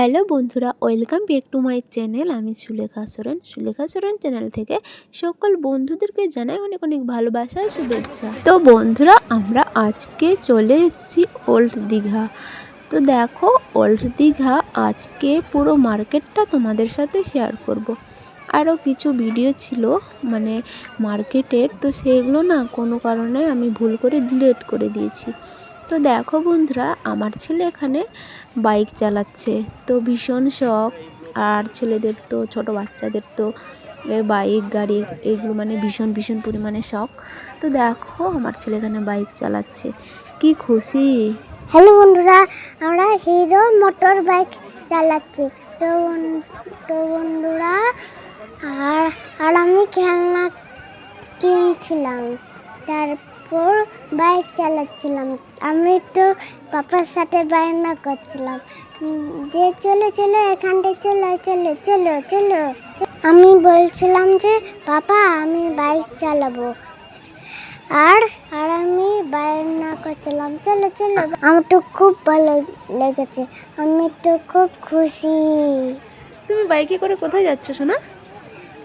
Hello বন্ধুরা, welcome back to my channel. আমি Sulekha Soren. Sulekha Soren channel থেকে সকল বন্ধুদেরকে জানাই অনেক অনেক ভালোবাসা শুভেচ্ছা। তো বন্ধুরা, আমরা আজকে চলে এসেছি ওল্ড দীঘা। তো দেখো, ওল্ড দীঘা আজকে পুরো মার্কেটটা তোমাদের সাথে শেয়ার করব। আরও কিছু ভিডিও ছিল মানে মার্কেটের, তো সেগুলো না কোনো কারণে আমি ভুল করে ডিলিট করে দিয়েছি। তো দেখো বন্ধুরা, আমার ছেলে এখানে বাইক চালাচ্ছে। তো ভীষণ শখ। আর ছেলেদের তো, ছোট বাচ্চাদের তো বাইক, গাড়ি এগুলো মানে ভীষণ ভীষণ পরিমাণে শখ। তো দেখো, আমার ছেলে এখানে বাইক চালাচ্ছে। কি খুশি? হ্যালো বন্ধুরা, আমরা হিরো মোটর বাইক চালাচ্ছি। তো তো বন্ধুরা, আর আর আমি খেলনা কিনছিলাম। তারপর বাইক চালাচ্ছিলাম। আমি তো পাপার সাথে বায়না করছিলাম। যে চলো চলো এখান থেকে চলো চলো চলো চলো। আমি বলছিলাম যে পাপা আমি বাইক চালাবো। আর আর আমি বায়না করছিলাম চলো চলো। আমার তো খুব ভালো লেগেছে। আমি তো খুব খুশি। তুমি বাইকে করে কোথায় যাচ্ছ সোনা?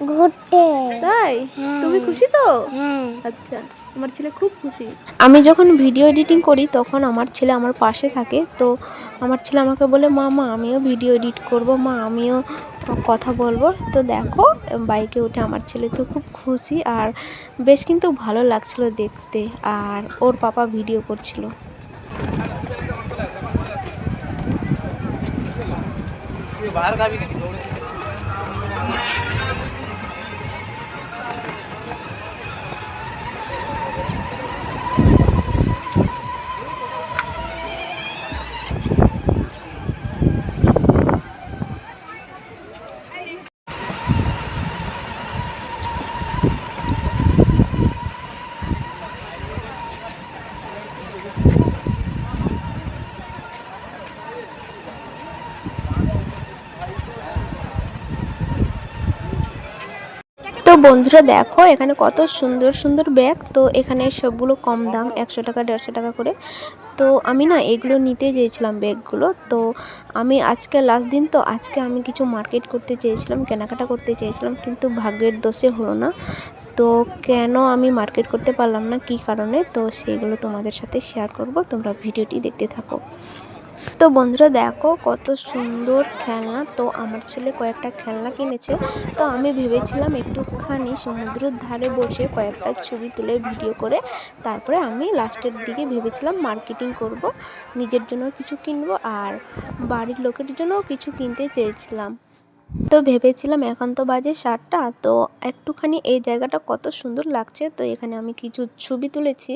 ঘুরতে। তাই? হ্যাঁ। তুমি খুশি তো? হ্যাঁ। আচ্ছা। আমার ছেলে খুব খুশি আমি যখন ভিডিও এডিটিং করি তখন আমার ছেলে আমার পাশে থাকে তো আমার ছেলে আমাকে বলে মা মা আমিও ভিডিও এডিট করব মা আমিও কথা বলবো তো দেখো বাইকে উঠে আমার ছেলে তো খুব খুশি আর বেশ কিন্তু ভালো লাগছিল দেখতে আর ওর পাপা ভিডিও করছিল बाहर का भी नहीं বন্ধুরা দেখো, এখানে কত সুন্দর সুন্দর ব্যাগ। তো এখানে সবগুলো কম দাম, একশো টাকা, দেড়শো টাকা করে। তো আমি না এগুলো নিতে চেয়েছিলাম ব্যাগগুলো। তো আমি আজকে লাস্ট দিন, তো আজকে আমি কিছু মার্কেট করতে চেয়েছিলাম, কেনাকাটা করতে চেয়েছিলাম, কিন্তু ভাগ্যের দোষে হলো না। তো কেন আমি মার্কেট করতে পারলাম না, কী কারণে? তো সেগুলো তোমাদের সাথে শেয়ার করব, তোমরা ভিডিওটি দেখতে থাকো। তো বন্ধুরা দেখো কত সুন্দর খেলনা। তো আমার ছেলে কয়েকটা খেলনা কিনেছে। তো আমি ভেবেছিলাম একটুখানি সমুদ্রের ধারে বসে কয়েকটা ছবি তুলে ভিডিও করে তারপরে আমি লাস্টের দিকে ভেবেছিলাম মার্কেটিং করব, নিজের জন্য কিছু কিনবো আর বাড়ির লোকের জন্যও কিছু কিনতে চেয়েছিলাম। তো ভেবেছিলাম এখন তো বাজে সাতটা, তো একটুখানি এই জায়গাটা কত সুন্দর লাগছে। তো এখানে আমি কিছু ছবি তুলেছি।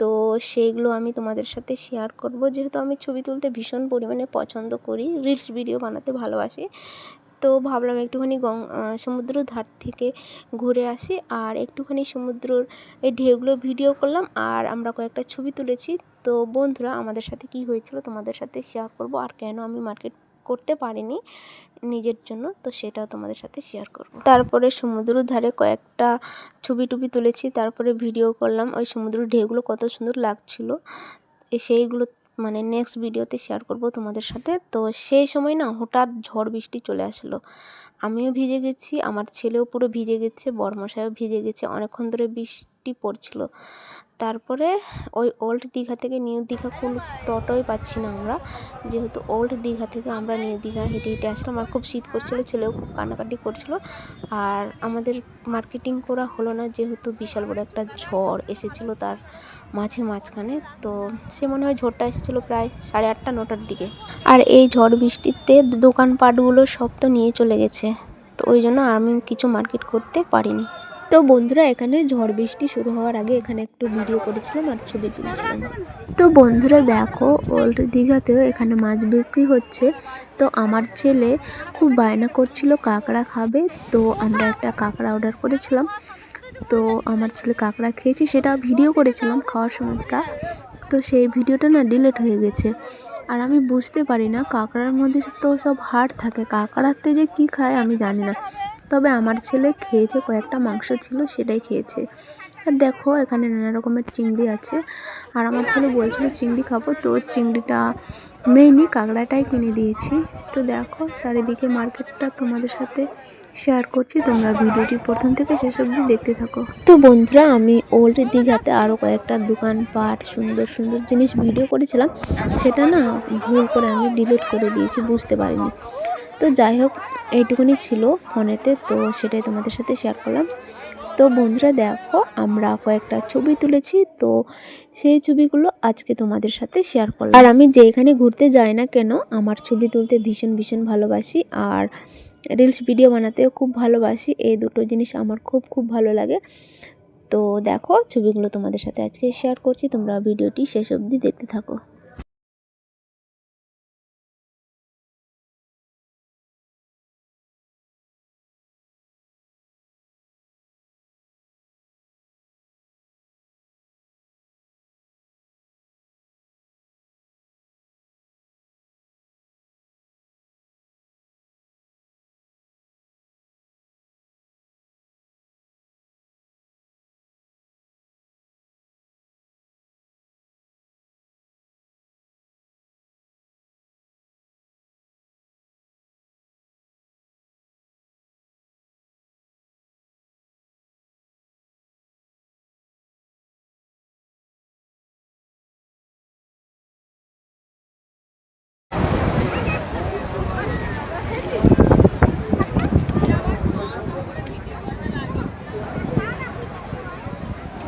তো সেইগুলো আমি তোমাদের সাথে শেয়ার করব। যেহেতু আমি ছবি তুলতে ভীষণ পরিমাণে পছন্দ করি রিলস ভিডিও বানাতে ভালোবাসি। তো ভাবলাম একটুখানি গং সমুদ্র ধার থেকে ঘুরে আসি। আর একটুখানি সমুদ্রর এই ঢেউগুলো ভিডিও করলাম। আর আমরা কয়েকটা ছবি তুলেছি। তো বন্ধুরা, আমাদের সাথে কি হয়েছিল তোমাদের সাথে শেয়ার করব। আর কেন আমি মার্কেট করতে পারিনি নিজের জন্য, তো সেটাও তোমাদের সাথে শেয়ার করব। তারপরে সমুদ্রের ধারে কয়েকটা ছবি টুবি তুলেছি, তারপরে ভিডিও করলাম। ওই সমুদ্রের ঢেউগুলো কত সুন্দর লাগছিল। সেইগুলো মানে নেক্সট ভিডিওতে শেয়ার করব তোমাদের সাথে। তো সেই সময় না হঠাৎ ঝড় বৃষ্টি চলে আসলো। আমিও ভিজে গেছি, আমার ছেলেও পুরো ভিজে গেছে, বর্মশাইও ভিজে গেছে। অনেকক্ষণ ধরে বৃষ্টি পড়ছিল। তারপরে ওই ওল্ড দীঘা থেকে নিউ দীঘা কোনো টোটোই পাচ্ছি না আমরা। যেহেতু ওল্ড দীঘা থেকে আমরা নিউ দীঘা হেঁটে হেঁটে আসলাম আর খুব শীত করছিল, ছেলেও খুব কান্নাকাটি করছিল। আর আমাদের মার্কেটিং করা হলো না, যেহেতু বিশাল বড় একটা ঝড় এসেছিল তার মাঝে মাঝখানে, তো সে মনে হয় ঝড়টা এসেছিল প্রায় সাড়ে আটটা, নটার দিকে। আর এই ঝড় বৃষ্টিতে দোকানপাটগুলো সব তো নিয়ে চলে গেছে, তো ওই জন্য আমি কিছু মার্কেট করতে পারিনি। তো বন্ধুরা, এখানে ঝড় বৃষ্টি শুরু হওয়ার আগে এখানে একটু ভিডিও করেছিলাম আর ছবি তুলছিলাম। তো বন্ধুরা, দেখো, ওল্ড দীঘাতেও এখানে মাছ বিক্রি হচ্ছে। তো আমার ছেলে খুব বায়না করছিল, কাঁকড়া খাবে। তো আমরা একটা কাঁকড়া অর্ডার করেছিলাম। তো আমার ছেলে কাঁকড়া খেয়েছে, সেটা ভিডিও করেছিলাম খাওয়ার সময়টা তো সেই ভিডিওটা না ডিলিট হয়ে গেছে। আর আমি বুঝতে পারি না, কাঁকড়ার মধ্যে তো সব হাড় থাকে, কাঁকড়াতে যে কী খায় আমি জানি না। তবে আমার ছেলে খেয়েছে কয়েকটা মাংস ছিল সেটাই খেয়েছে। আর দেখো, এখানে নানা রকমের চিংড়ি আছে। আর আমার ছেলে বলছিল, চিংড়ি খাব। তো চিংড়িটা নেইনি, কাঁকড়াটাই কিনে দিয়েছি। তো দেখো, চারিদিকে মার্কেটটা তোমাদের সাথে শেয়ার করছি। তোমরা ভিডিওটি প্রথম থেকে শেষ অবধি দেখতে থাকো। তো বন্ধুরা, আমি ওল্ড দীঘাতে আরও কয়েকটা দোকানপাট, সুন্দর সুন্দর জিনিস ভিডিও করেছিলাম। সেটা না ভুল করে আমি ডিলিট করে দিয়েছি, বুঝতে পারিনি। তো যাই হোক, এইটুকুনি ছিল ফোনেতে, তো সেটাই তোমাদের সাথে শেয়ার করলাম। তো বন্ধুরা দেখো, আমরা কয়েকটা ছবি তুলেছি, তো সেই ছবিগুলো আজকে তোমাদের সাথে শেয়ার করলাম। আর আমি যেখানে ঘুরতে যাই না কেন, আমার ছবি তুলতে ভীষণ ভীষণ ভালোবাসি, আর রিলস ভিডিও বানাতেও খুব ভালোবাসি। এই দুটো জিনিস আমার খুব খুব ভালো লাগে। তো দেখো, ছবিগুলো তোমাদের সাথে আজকে শেয়ার করছি, তোমরা ভিডিওটি শেষ অবধি দেখতে থাকো।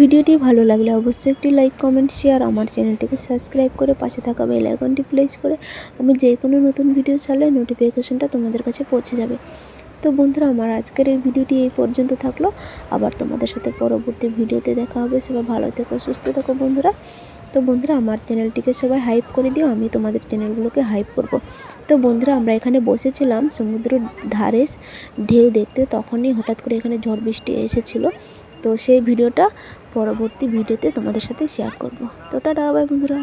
ভিডিওটি ভালো লাগলে অবশ্যই একটি লাইক, কমেন্ট শেয়ার আমার চ্যানেলটিকে সাবস্ক্রাইব করে পাশে থাকা বেল আইকনটি প্রেস করে আমি যে কোনো নতুন ভিডিও ছাড়লে নোটিফিকেশনটা তোমাদের কাছে পৌঁছে যাবে। তো বন্ধুরা, আমার আজকের এই ভিডিওটি এই পর্যন্ত থাকল। আবার তোমাদের সাথে পরবর্তী ভিডিওতে দেখা হবে। সবাই ভালো থেকো, সুস্থ থেকো বন্ধুরা। তো বন্ধুরা, আমার চ্যানেলটিকে সবাই হাইপ করে দিও, আমি তোমাদের চ্যানেলগুলোকে হাইপ করব। তো বন্ধুরা, আমরা এখানে বসেছিলাম সমুদ্র ধারে ঢেউ দেখতে, তখনই হঠাৎ করে এখানে ঝড় বৃষ্টি এসেছিল। তো সেই ভিডিওটা পরবর্তী ভিডিওতে তোমাদের সাথে শেয়ার করব। তো টাটা বাই বন্ধুরা।